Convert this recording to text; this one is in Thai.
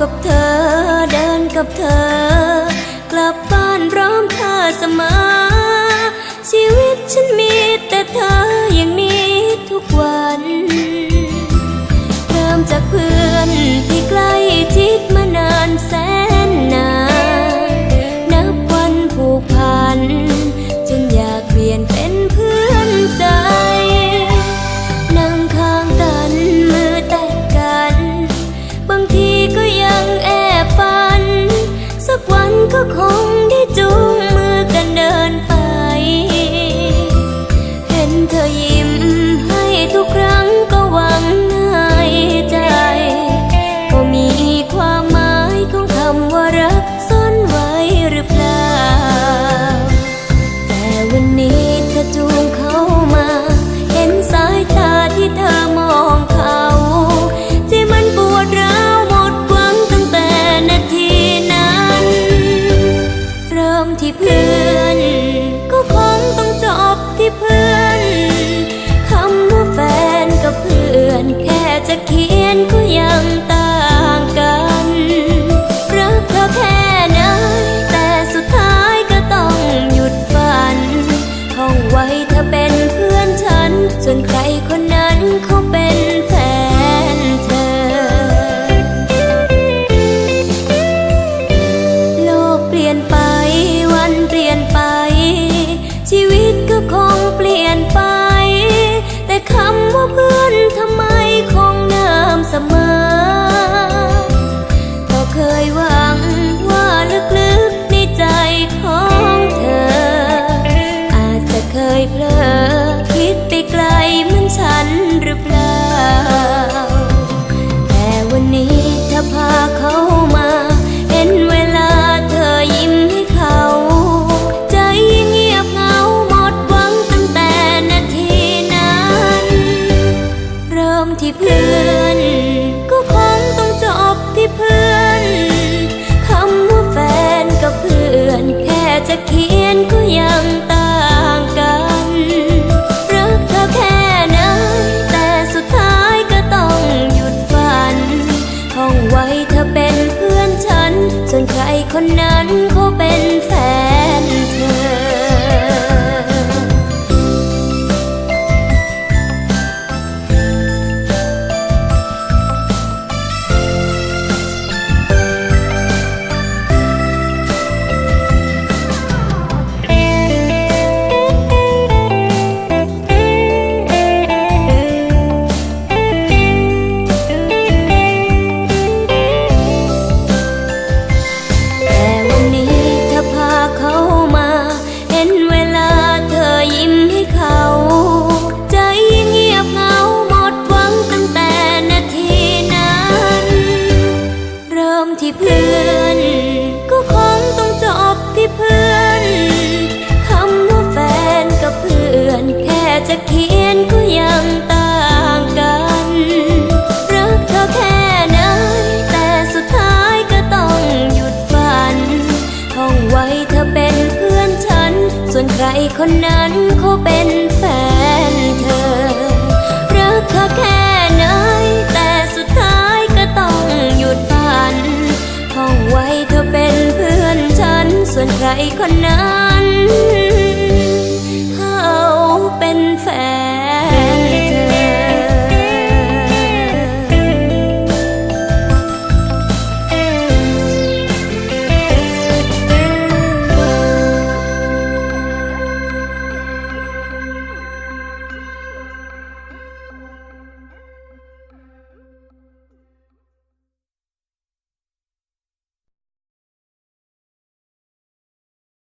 กับเธอ เดินกับเธอ กลับบ้านพร้อมเธอเสมอ คนนั้น ใคนนั้นเขาเป็นแฟนเธอ รักเธอแค่ไหนแต่สุดท้ายก็ต้องหยุดฝันท่องไว้เธอเป็นเพื่อนฉัน ส่วนใครคนนั้น